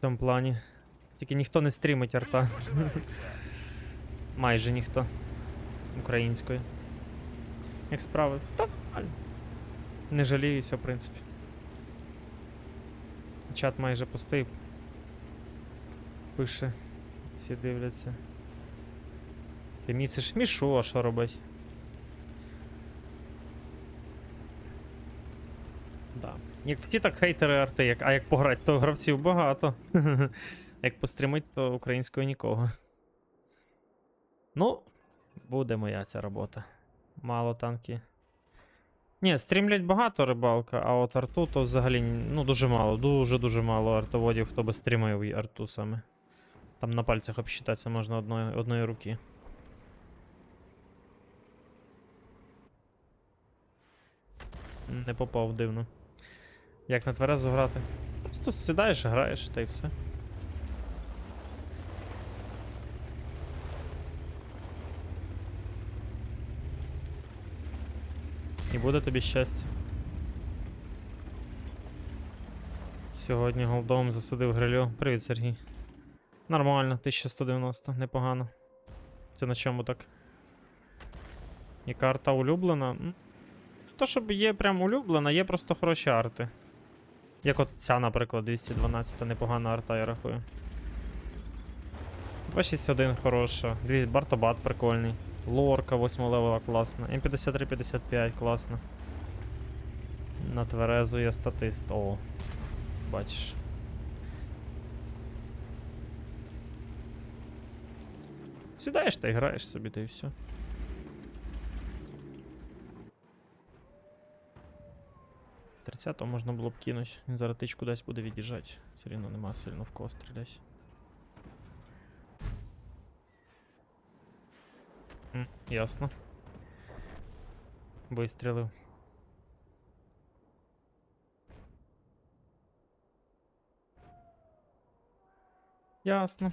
В цьому плані. Тільки ніхто не стрімить арта. Майже ніхто. Українською. Як справи? Та нормально. Не жаліюся, в принципі. Чат майже пустий. Пише. Всі дивляться. Ти місиш мішу, а що робить? Да. Як ті, так хейтери арти, як, а як пограти, то гравців багато. як пострімить, то українською нікого. Ну, буде моя ця робота. Мало танки. Ні, стрімлять багато рибалка, а от арту то взагалі ну, дуже мало, дуже-дуже мало артоводів, хто би стрімив арту саме. Там на пальцях обсчитатися можна одної, одної руки. Не попав дивно. Як на тверезу грати? Просто сідаєш, граєш, та й все. І буде тобі щастя. Сьогодні голдовим засадив грилю. Привіт, Сергій. Нормально, 1190, непогано. Це на чому так? І карта улюблена? То, щоб є прям улюблена, є просто хороші арти. Як от ця, наприклад, 212 непогана арта, я рахую. 261 хороша. Дві- Бартобат прикольний. Лорка 8 левела класна. М53-55 класно. На тверезу є статист. О. Бачиш. Сідаєш та граєш собі, та й все. Тридцятого можна було б кинути. Він зараз тичку десь буде від'їжджати. Все рівно нема сильно в кого стріляти. М, Ясно. Вистрілив. Ясно.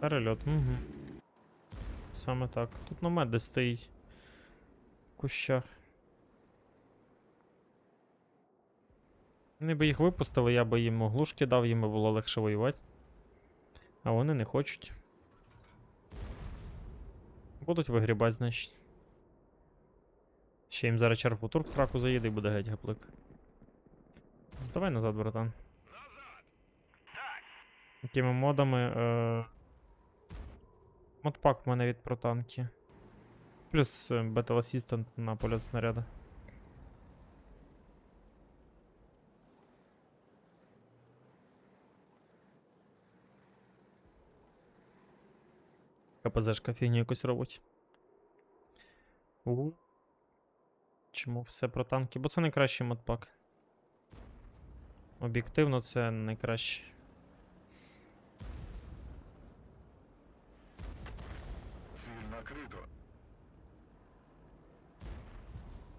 Перельот, угу. Саме так. Тут намет десь стоїть. Кущах. Вони би їх випустили, я би їм оглушки дав, їм було легше воювати. А вони не хочуть. Будуть вигрібати, значить. Ще їм зараз черпутур в сраку заїде і буде геть гаплик. Здавай назад, братан. Якими модами. Е... Модпак в мене від протанки. Плюс е, Battle Assistant на польот снаряда. КПЗшка фігню якусь робить. Угу. Чому все про танки? Бо це найкращий модпак. Об'єктивно, це найкраще. Ціль.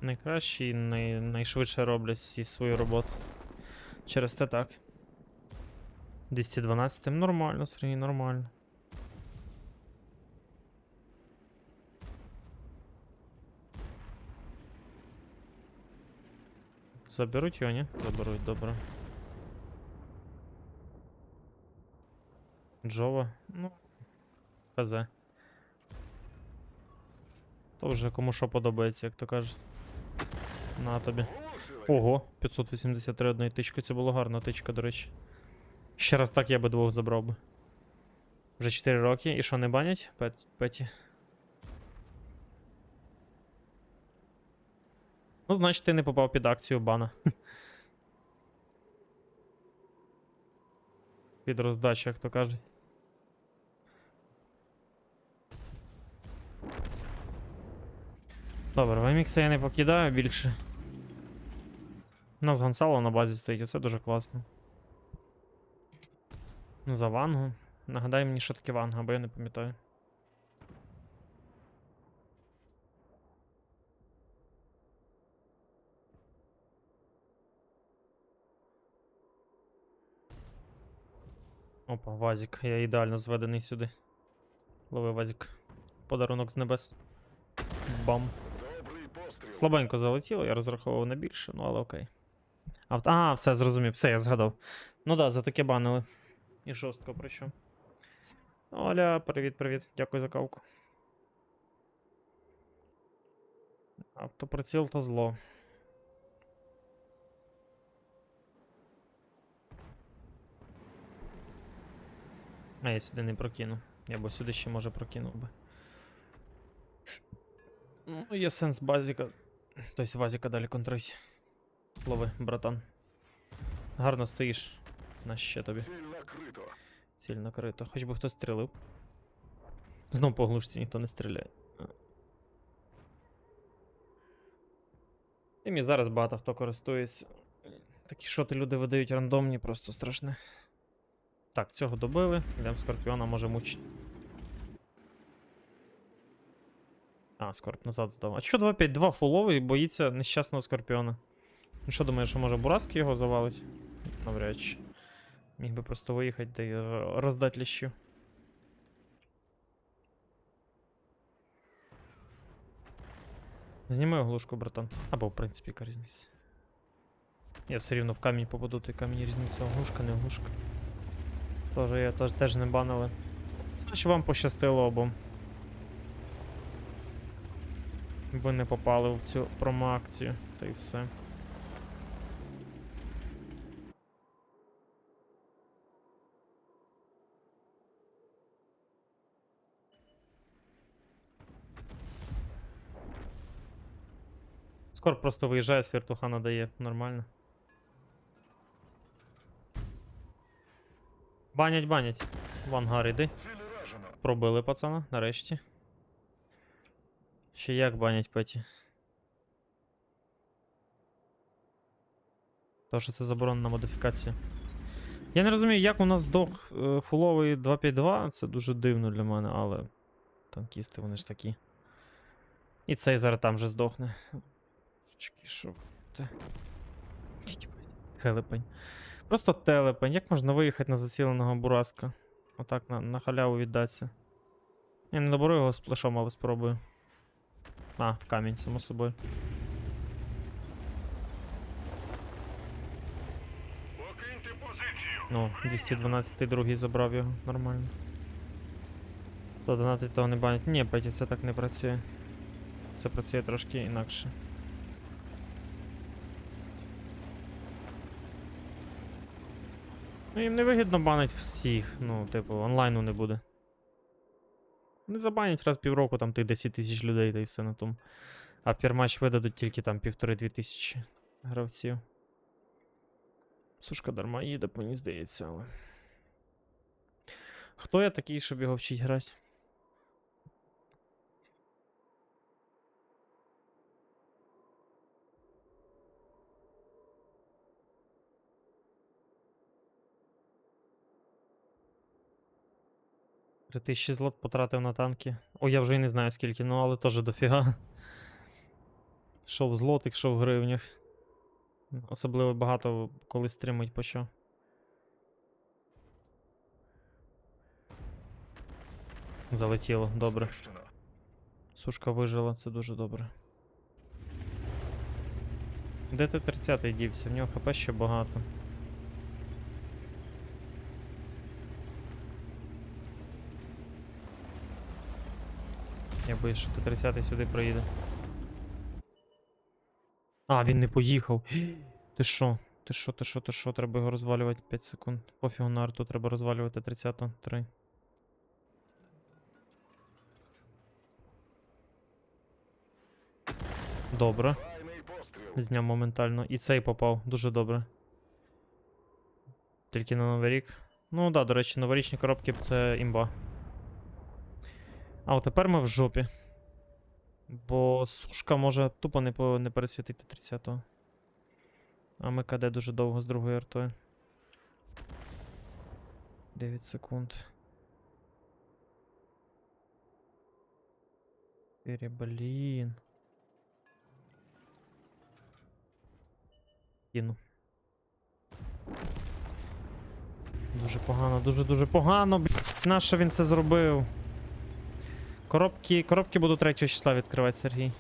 Найкращі і най... найшвидше роблять всі свою роботу. Через те так. 212 нормально, Сергій, нормально. Заберуть його, ні? Заберуть, добре. Джова, ну. ХЗ. То вже кому що подобається, як то кажуть. На тобі. Ого, 583 одної тички, це була гарна тичка, до речі. Ще раз так я би двох забрав би. Вже 4 роки. І що, не банять? Пет- Петі. Ну, значить, ти не попав під акцію бана. Під роздачу, як то кажуть. Добре, Вемікса я не покидаю більше. У нас Гонсало на базі стоїть, і це дуже класно. За вангу. Нагадай мені, що таке ванга, бо я не пам'ятаю. Опа, вазик. Я ідеально зведений сюди. Лови вазик. Подарунок з небес. Бам. Слабенько залетіло, я розраховував на більше, ну але окей. А, в- а, все, зрозумів, все, я згадав. Ну да, за таке банили. І жорстко причому. Оля, привіт, привіт. Дякую за кавку. Автоприціл то зло. А я сюди не прокину. Я б сюди ще може прокинув би. Ну, є сенс базіка. Тобто вазіка далі контрись. Лови, братан. Гарно стоїш. На ще тобі. Ціль накрито. Накрита. Хоч би хтось стрілив. Знов по глушці ніхто не стріляє. І зараз багато хто користується. Такі шоти люди видають рандомні, просто страшне. Так, цього добили. Йдемо скорпіона, може мучить. А, скорп назад здав. А що 2-5-2 фуловий боїться нещасного скорпіона? Ну що думаєш, що може Бураски його завалить? Навряд чи. Міг би просто виїхати та й роздати ліщу. Зніми оглушку, братан. Або, в принципі, яка різниця. Я все рівно в камінь попаду, то яка мені різниця, оглушка, не оглушка. Тоже я теж, теж не банили. Значить вам пощастило обом. Ви не попали в цю промо-акцію, та й все. Скоро просто виїжджає, з вертуха надає. Нормально. Банять, банять. В ангар іди. Пробили пацана, нарешті. Ще як банять Петі. То, що це заборонена модифікація. Я не розумію, як у нас здох е, фуловий 252. Це дуже дивно для мене, але. Танкісти вони ж такі. І цей зараз там же здохне. Чекай, що? Телепень. Просто телепень. Як можна виїхати на заціленого бураска? Отак на, на халяву віддатися. Я не доберу його з плешом, але спробую. А, в камінь, само собою. Покиньте позицію. Ну, 212 другий забрав його, нормально. То донатить того не банять. Ні, Петі, це так не працює. Це працює трошки інакше. Ну їм не вигідно банить всіх. Ну, типу, онлайну не буде. Не забанять раз півроку там тих 10 тисяч людей, та й все на тому. А пірмач видадуть тільки там півтори-дві тисячі гравців. Сушка дарма їде, мені здається, але. Хто я такий, щоб його вчить грати? Три тисячі злот потратив на танки. О, я вже і не знаю скільки, ну але теж дофіга. Що в злотих, що в гривнях. Особливо багато коли стримить почав. Залетіло, добре. Сушка вижила, це дуже добре. Де ти 30-й дівся? В нього хп ще багато. Я боюсь, що ти 30-й сюди приїде. А, він не поїхав. Ти що? Ти що, ти що, ти що? Треба його розвалювати 5 секунд. Пофігу на арту, треба розвалювати 30-го. 3. Добре. Зняв моментально. І цей попав. Дуже добре. Тільки на Новий рік. Ну да, до речі, новорічні коробки це імба. А от тепер ми в жопі. Бо сушка може тупо не, по, не пересвітити 30-го. А ми КД дуже довго з другою артою. 9 секунд. 4, блін. Кину. Дуже погано, дуже-дуже погано. блядь. Нащо він це зробив? Коробки, коробки буду 3 числа відкривати, Сергій.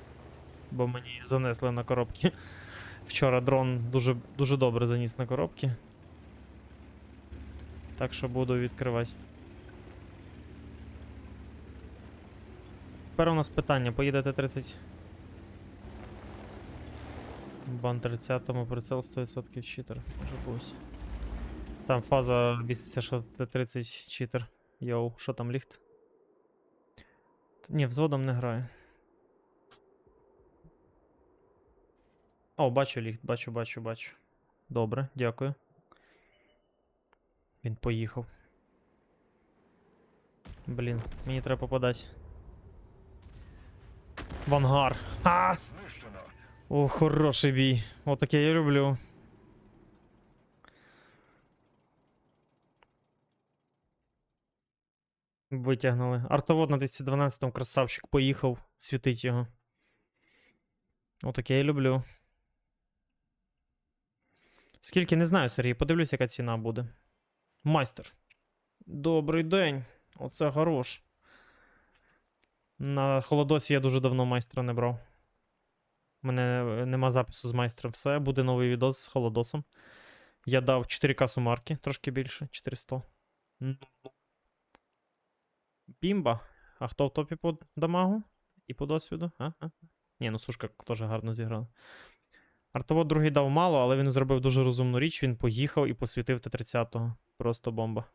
Бо мені занесли на коробки. Вчора дрон дуже, дуже добре заніс на коробки. Так що буду відкривати. Тепер у нас питання: поїдете 30. Бан 30-му прицел 100% читер. Може. Там фаза біситься, що Т-30 читер. Йоу, що там ліхт? Т- Ні, взводом не грає. О, бачу ліхт, бачу, бачу, бачу. Добре, дякую. Він поїхав. Блін, мені треба попадати. В ангар. Ха! О, хороший бій. Отаке я люблю. Витягнули. Артовод на 212-му красавчик поїхав, світить його. Отаке я люблю. Скільки не знаю, Сергій, подивлюсь, яка ціна буде. Майстер. Добрий день. Оце хорош. На холодосі я дуже давно майстра не брав. У мене е, нема запису з майстром. Все, буде новий відос з холодосом. Я дав 4К сумарки, трошки більше, 400. Бімба. А хто в топі по дамагу? І по досвіду? А? А? Ні, ну сушка теж гарно зіграла. Артовод другий дав мало, але він зробив дуже розумну річ. Він поїхав і посвітив Т-30-го. Просто бомба.